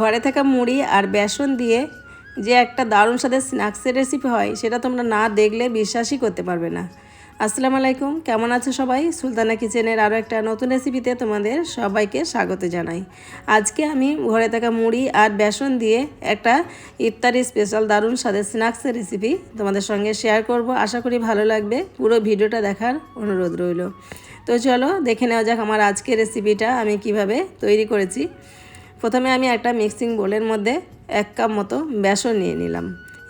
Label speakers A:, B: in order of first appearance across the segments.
A: ঘরে থাকা মুড়ি আর বেসন দিয়ে যে একটা দারুণ সাথে স্ন্যাক্সের রেসিপি হয়, সেটা তোমরা না দেখলে বিশ্বাসই করতে পারবে না। আসসালামু আলাইকুম, কেমন আছো সবাই? সুলতানা কিচেনের আরও একটা নতুন রেসিপিতে তোমাদের সবাইকে স্বাগত জানাই। আজকে আমি ঘরে থাকা মুড়ি আর বেসন দিয়ে একটা ইফতারি স্পেশাল দারুণ স্বাদের স্ন্যাক্সের রেসিপি তোমাদের সঙ্গে শেয়ার করব। আশা করি ভালো লাগবে, পুরো ভিডিওটা দেখার অনুরোধ রইল। তো চলো দেখে নেওয়া যাক আমার আজকের রেসিপিটা আমি কীভাবে তৈরি করেছি। প্রথমে আমি একটা মিক্সিং বোলের মধ্যে এক কাপ মতো বেসন নিয়ে নিলাম।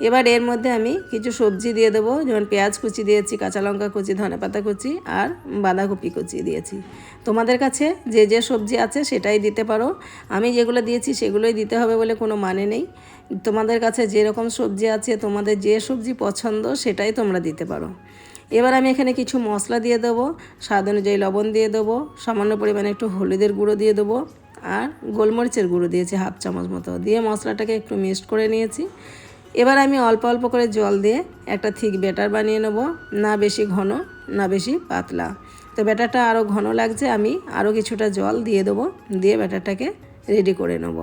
A: এবার এর মধ্যে আমি কিছু সবজি দিয়ে দেবো, যেমন পেঁয়াজ কুচি দিয়েছি, কাঁচা লঙ্কা কুচি ধনেপাতা কুচি আর বাঁধাকপি কুচি দিয়েছি। তোমাদের কাছে যে যে সবজি আছে সেটাই দিতে পারো। আমি যেগুলো দিয়েছি সেগুলোই দিতে হবে বলে কোনো মানে নেই। তোমাদের কাছে যেরকম সবজি আছে, তোমাদের যে সবজি পছন্দ সেটাই তোমরা দিতে পারো। এবার আমি এখানে কিছু মশলা দিয়ে দেবো, স্বাদ অনুযায়ী লবণ দিয়ে দেবো, সামান্য পরিমাণে একটু হলুদের গুঁড়ো দিয়ে দেবো। আর গোলমরিচের গুঁড়ো দিয়েছি হাফ চামচ মতো। দিয়ে মশলাটাকে একটু মিক্সড করে নিয়েছি। এবার আমি অল্প অল্প করে জল দিয়ে একটা থিক ব্যাটার বানিয়ে নেব, না বেশি ঘন, না বেশি পাতলা। তো ব্যাটারটা আরও ঘন লাগছে, আমি আরও কিছুটা জল দিয়ে দেবো, দিয়ে ব্যাটারটাকে রেডি করে নেব।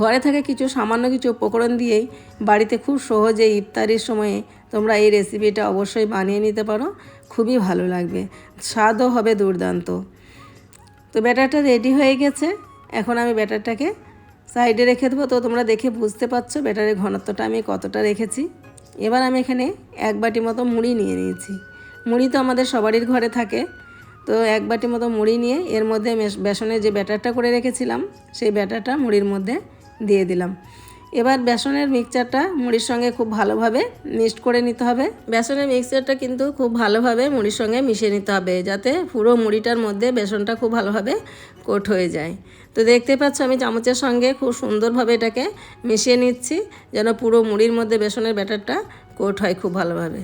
A: ঘরে থাকে কিছু সামান্য কিছু উপকরণ দিয়েই বাড়িতে খুব সহজে ইফতারির সময়ে তোমরা এই রেসিপিটা অবশ্যই বানিয়ে নিতে পারো, খুবই ভালো লাগবে। স্বাদও হবে দুর্দান্ত। তো ব্যাটারটা রেডি হয়ে গেছে। এখন আমি ব্যাটারটাকে সাইডে রেখে দেবো। তো তোমরা দেখে বুঝতে পারছ ব্যাটারের ঘনত্বটা আমি কতটা রেখেছি। এবার আমি এখানে এক বাটি মতো মুড়ি নিয়ে নিয়েছি। মুড়ি তো আমাদের সবারই ঘরে থাকে। তো এক বাটি মতো মুড়ি নিয়ে এর মধ্যে বেসনের যে ব্যাটারটা করে রেখেছিলাম, সেই ব্যাটারটা মুড়ির মধ্যে দিয়ে দিলাম। এবার বেসনের মিক্সচারটা মুড়ির সঙ্গে খুব ভালোভাবে মিক্সড করে নিতে হবে। বেসনের মিক্সচারটা কিন্তু খুব ভালোভাবে মুড়ির সঙ্গে মিশিয়ে নিতে হবে যাতে পুরো মুড়িটার মধ্যে বেসনটা খুব ভালোভাবে কোট হয়ে যায়। তো দেখতে পাচ্ছ আমি চামচের সঙ্গে খুব সুন্দরভাবে এটাকে মিশিয়ে নিচ্ছি যেন পুরো মুড়ির মধ্যে বেসনের ব্যাটারটা কোট হয় খুব ভালোভাবে।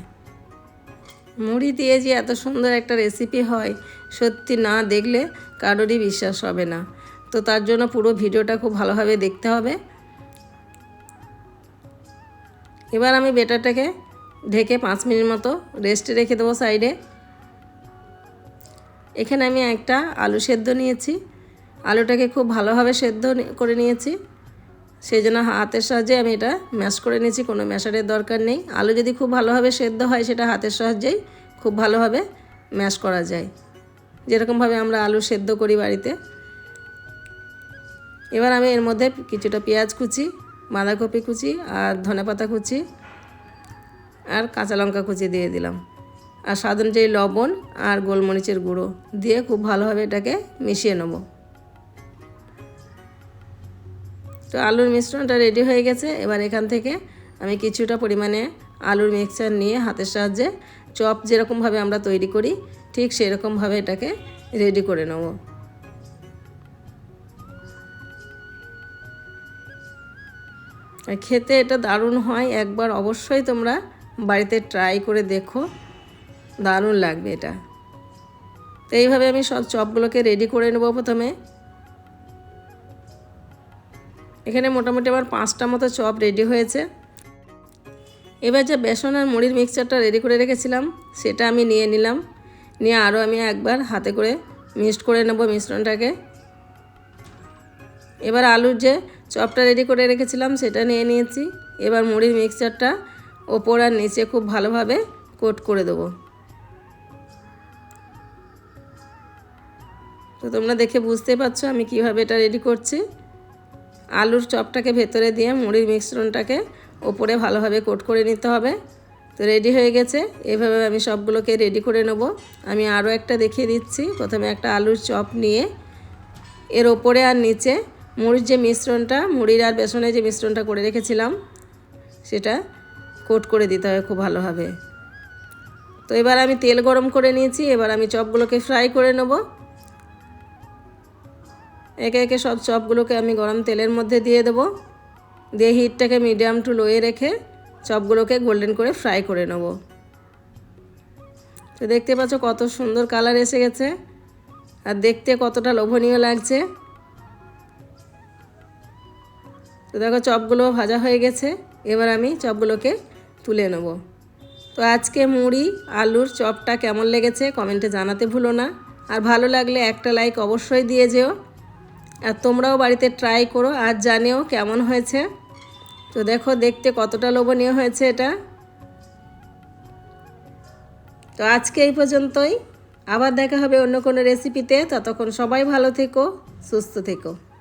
A: মুড়ি দিয়ে যে এত সুন্দর একটা রেসিপি হয়, সত্যি না দেখলে কারোরই বিশ্বাস হবে না। তো তার জন্য পুরো ভিডিওটা খুব ভালোভাবে দেখতে হবে। এবার আমি বেটারটাকে ঢেকে পাঁচ মিনিট মতো রেস্টে রেখে দেবো সাইডে এখানে আমি একটা আলু সেদ্ধ নিয়েছি। আলুটাকে খুব ভালোভাবে সেদ্ধ করে নিয়েছি। সেই জন্য হাতের সাহায্যে আমি এটা ম্যাশ করে নিয়েছি, কোনো ম্যাশারের দরকার নেই। আলু যদি খুব ভালোভাবে সেদ্ধ হয়, সেটা হাতের সাহায্যেই খুব ভালোভাবে ম্যাশ করা যায়। যেরকমভাবে আমরা আলু সেদ্ধ করি বাড়িতে। এবার আমি এর মধ্যে কিছুটা পেঁয়াজ কুচি বাঁধাকপি কুচি আর ধনেপাতা কুচি আর কাঁচা লঙ্কা কুচি দিয়ে দিলাম। আর স্বাদ অনুযায়ী লবণ আর গোলমরিচের গুঁড়ো দিয়ে খুব ভালোভাবে এটাকে মিশিয়ে নেব। তো আলুর মিশ্রণটা রেডি হয়ে গেছে। এবার এখান থেকে আমি কিছুটা পরিমাণে আলুর মিক্সচার নিয়ে হাতের সাহায্যে চপ যেরকমভাবে আমরা তৈরি করি, ঠিক সেরকমভাবে এটাকে রেডি করে নেব। খেতে এটা দারুণ হয়, একবার অবশ্যই তোমরা বাড়িতে ট্রাই করে দেখো। দারুণ লাগবে এটা। তো এইভাবে আমি সব চপগুলোকে রেডি করে নেব প্রথমে। এখানে মোটামুটি আমার পাঁচটা মতো চপ রেডি হয়েছে। এবার যে বেসন আর মুড়ির মিক্সচারটা রেডি করে রেখেছিলাম, সেটা আমি নিয়ে নিলাম। নিয়ে আরও আমি একবার হাতে করে মিক্সড করে নেব মিশ্রণটাকে। এবার আলুর যে চপটা রেডি করে রেখেছিলাম, সেটা নিয়ে নিয়েছি। এবার মুড়ির মিক্সচারটা ওপর আর নিচে খুব ভালোভাবে কোট করে দেবো। তো তোমরা দেখে বুঝতে পারছ আমি কীভাবে এটা রেডি করছি। আলুর চপটাকে ভেতরে দিয়ে মুড়ির মিশ্রণটাকে ওপরে ভালোভাবে কোট করে নিতে হবে। তো রেডি হয়ে গেছে। এভাবে আমি সবগুলোকে রেডি করে নেব। আমি আরও একটা দেখিয়ে দিচ্ছি। প্রথমে একটা আলুর চপ নিয়ে এর ওপরে আর নিচে মুড়ির যে মিশ্রণটা, মুড়ির আর বেসনে যে মিশ্রণটা করে রেখেছিলাম, সেটা কোট করে দিতে হবে খুব ভালোভাবে। তো এবার আমি তেল গরম করে নিয়েছি, এবার আমি চপগুলোকে ফ্রাই করে নেব। একে একে সব চপগুলোকে আমি গরম তেলের মধ্যে দিয়ে দেবো। দিয়ে হিটটাকে মিডিয়াম টু লোয়ে রেখে চপগুলোকে গোল্ডেন করে ফ্রাই করে নেব। তো দেখতে পাচ্ছ কত সুন্দর কালার এসে গেছে, আর দেখতে কতটা লোভনীয় লাগছে। তো দেখো চপগুলো ভাজা হয়ে গেছে। এবার আমি চপগুলোকে তুলে নেব। তো আজকে মুড়ি, আলুর চপটা কেমন লেগেছে কমেন্টে জানাতে ভুলো না। আর ভালো লাগলে একটা লাইক অবশ্যই দিয়ে যেও। আর তোমরাও বাড়িতে ট্রাই করো আর জানিও কেমন হয়েছে। তো দেখো দেখতে কতটা লোভনীয় হয়েছে এটা। তো আজকে এই পর্যন্তই। আবার দেখা হবে অন্য কোনো রেসিপিতে ততক্ষণ সবাই ভালো থেকো, সুস্থ থেকো।